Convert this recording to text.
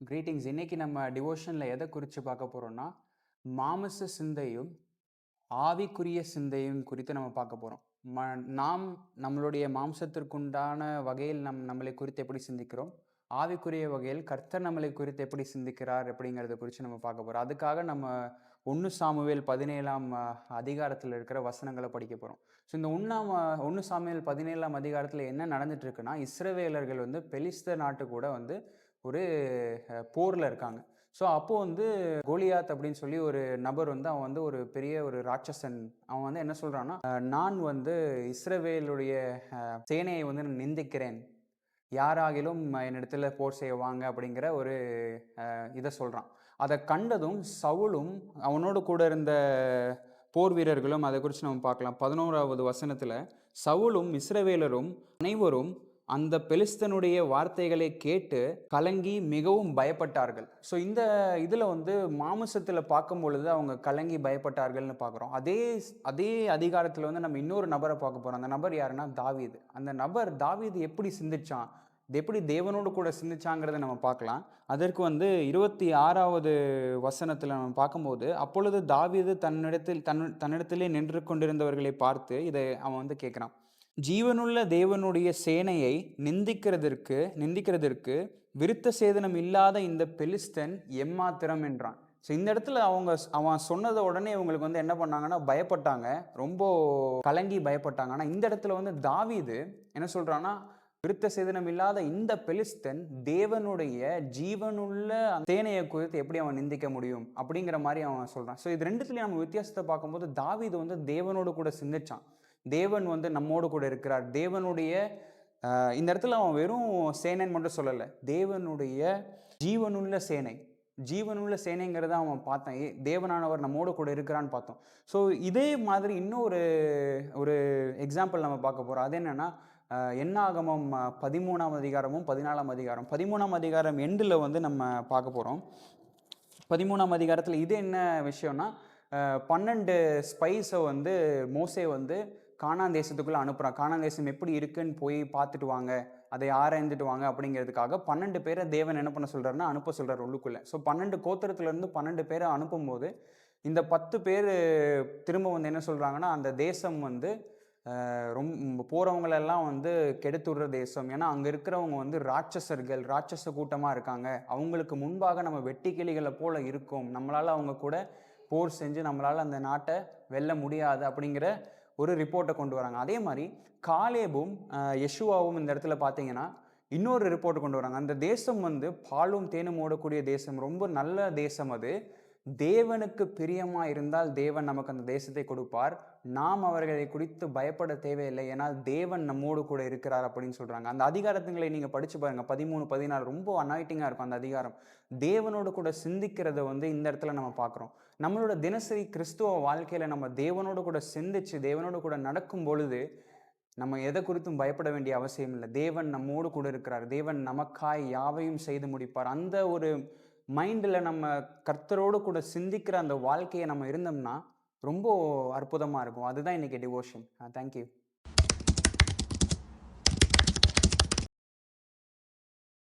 Greetings. இன்னைக்கு நம்ம டிவோஷனில் எதை குறித்து பார்க்க போகிறோம்னா மாமச சிந்தையும், ஆவிக்குரிய சிந்தையும் குறித்து நம்ம பார்க்க போகிறோம் ம நாம் நம்மளுடைய மாம்சத்திற்குண்டான வகையில் நம் நம்மளை குறித்து எப்படி சிந்திக்கிறோம்? ஆவிக்குரிய வகையில் கர்த்தர் நம்மளை குறித்து எப்படி சிந்திக்கிறார்? அப்படிங்கிறத குறித்து நம்ம பார்க்க போகிறோம் அதுக்காக நம்ம ஒன்று சாமுவேல் பதினேழாம் அதிகாரத்தில் இருக்கிற வசனங்களை படிக்க போகிறோம் ஸோ இந்த ஒன்றாம் ஒன்று சாமுவேல் பதினேழாம் அதிகாரத்தில் என்ன நடந்துட்டு இருக்குன்னா, இஸ்ரவேலர்கள் வந்து பெலிஸ்தர் நாட்டு கூட வந்து ஒரு போரில் இருக்காங்க. ஸோ அப்போது வந்து கோலியாத் அப்படின்னு சொல்லி ஒரு நபர் வந்து அவன் வந்து ஒரு பெரிய ஒரு ராட்சசன். அவன் வந்து என்ன சொல்கிறான்னா நான் வந்து இஸ்ரவேலுடைய சேனையை வந்து நான் நிந்திக்கிறேன். யாராகிலும் என்னிடத்துல போர் செய்ய வாங்க அப்படிங்கிற ஒரு இதை சொல்கிறான் அதை கண்டதும் சவுலும், அவனோடு கூட இருந்த போர் வீரர்களும் அதை குறித்து நம்ம பார்க்கலாம். பதினோராவது வசனத்தில் சவுலும், இஸ்ரவேலரும் அனைவரும் அந்த பெலிஸ்தனுடைய வார்த்தைகளை கேட்டு கலங்கி மிகவும் பயப்பட்டார்கள். ஸோ இந்த இதில் வந்து மாமசத்தில் பார்க்கும் பொழுது அவங்க கலங்கி பயப்பட்டார்கள்னு பார்க்குறோம். அதே அதே அதிகாரத்தில் வந்து நம்ம இன்னொரு நபரை பார்க்க போகிறோம் அந்த நபர் யாருன்னா தாவீது. அந்த நபர் தாவீது எப்படி சிந்திச்சான்? இது எப்படி தேவனோடு கூட சிந்திச்சாங்கிறத நம்ம பார்க்கலாம். அதற்கு வந்து இருபத்தி ஆறாவது வசனத்தில் நம்ம பார்க்கும்போது, அப்பொழுது தாவீது தன்னிடத்தில் தன் தன்னிடத்திலே நின்று கொண்டிருந்தவர்களை பார்த்து இதை அவன் வந்து கேட்குறான் ஜீவனுள்ள தேவனுடைய சேனையை நிந்திக்கிறதற்கு நிந்திக்கிறதற்கு விருத்த சேதனம் இல்லாத இந்த பெலிஸ்தன் எம்மாத்திரம் என்றான். ஸோ இந்த இடத்துல அவங்க அவன் சொன்னதை உடனே இவங்களுக்கு வந்து என்ன பண்ணாங்கன்னா, பயப்பட்டாங்க. ரொம்ப கலங்கி பயப்பட்டாங்க. ஆனால் இந்த இடத்துல வந்து தாவிது என்ன சொல்கிறான்னா விருத்த சேதனம் இல்லாத இந்த பெலிஸ்தன் தேவனுடைய ஜீவனுள்ள சேனையை குறித்து எப்படி அவன் நிந்திக்க முடியும்? அப்படிங்கிற மாதிரி அவன் சொல்கிறான் ஸோ இது ரெண்டுத்துலேயும் நம்ம வித்தியாசத்தை பார்க்கும்போது, தாவிது வந்து தேவனோடு கூட சிந்திச்சான். தேவன் வந்து நம்மோடு கூட இருக்கிறார். தேவனுடைய இந்த இடத்துல அவன் வெறும் சேனைன்னு மட்டும் சொல்லலை தேவனுடைய ஜீவனுள்ள சேனை. ஜீவனுள்ள சேனைங்கிறத அவன் பார்த்தான். தேவனானவர் நம்மோடு கூட இருக்கிறான்னு பார்த்தோம். ஸோ இதே மாதிரி இன்னொரு ஒரு எக்ஸாம்பிள் நம்ம பார்க்க போகிறோம் அது என்னென்னா அ என்னாகமம் 13ஆம் அதிகாரமும், 14ஆம் அதிகாரம். 13ஆம் அதிகாரம் எண்டில் வந்து நம்ம பார்க்க போகிறோம் பதிமூணாம் அதிகாரத்தில் இது என்ன விஷயம்னா, பன்னெண்டு ஸ்பைஸை வந்து மோசே வந்து கானான் தேசத்துக்குள்ளே அனுப்புகிறான் கானான் தேசம் எப்படி இருக்குன்னு போய் பார்த்துட்டு வாங்க. அதை ஆராய்ந்துட்டு வாங்க அப்படிங்கிறதுக்காக பன்னெண்டு பேரை தேவன் என்ன பண்ண சொல்றாருன்னா, அனுப்ப சொல்கிறார் உள்ளுக்குள்ளே ஸோ பன்னெண்டு கோத்திரத்துலேருந்து பன்னெண்டு பேரை அனுப்பும்போது, இந்த பத்து பேர் திரும்ப வந்து என்ன சொல்கிறாங்கன்னா அந்த தேசம் வந்து ரொம்ப போகிறவங்களெல்லாம் வந்து கெடுத்துடுற தேசம். ஏன்னா அங்கே இருக்கிறவங்க வந்து ராட்சசர்கள், ராட்சச கூட்டமாக இருக்காங்க. அவங்களுக்கு முன்பாக நம்ம வெட்டிக்கிளிகளை போல் இருக்கோம். நம்மளால் அவங்க கூட போர் செஞ்சு நம்மளால் அந்த நாட்டை வெல்ல முடியாது அப்படிங்கிற ஒரு ரிப்போர்ட்டை கொண்டு வராங்க. அதே மாதிரி காலேபும், யஷுவாவும் இந்த இடத்துல பார்த்தீங்கன்னா, இன்னொரு ரிப்போர்ட் கொண்டு வராங்க. அந்த தேசம் வந்து பாலும் தேனும் ஓடக்கூடிய தேசம். ரொம்ப நல்ல தேசம் அது. தேவனுக்கு பிரியமாக இருந்தால் தேவன் நமக்கு அந்த தேசத்தை கொடுப்பார். நாம் அவர்களை குறித்து பயப்பட தேவையில்லை. ஏன்னால் தேவன் நம்மோடு கூட இருக்கிறார் அப்படின்னு சொல்கிறாங்க அந்த அதிகாரத்துங்களை நீங்கள் படித்து பாருங்கள் பதிமூணு பதினாறு ரொம்ப அனாய்ட்டிங்காக இருக்கும் அந்த அதிகாரம். தேவனோடு கூட சிந்திக்கிறத வந்து இந்த இடத்துல நம்ம பார்க்குறோம். நம்மளோட தினசரி கிறிஸ்துவ வாழ்க்கையில் நம்ம தேவனோடு கூட சிந்திச்சு, தேவனோடு கூட நடக்கும் பொழுது, நம்ம எதை குறித்தும் பயப்பட வேண்டிய அவசியம் இல்லை தேவன் நம்மோடு கூட இருக்கிறார். தேவன் நமக்காய் யாவையும் செய்து முடிப்பார். அந்த ஒரு மைண்டில் நம்ம கர்த்தரோடு கூட சிந்திக்கிற அந்த வாழ்க்கையை நம்ம இருந்தோம்னா, ரொம்ப அற்புதமாக இருக்கும். அதுதான் இன்றைக்கி டிவோஷன். Thank you thank you.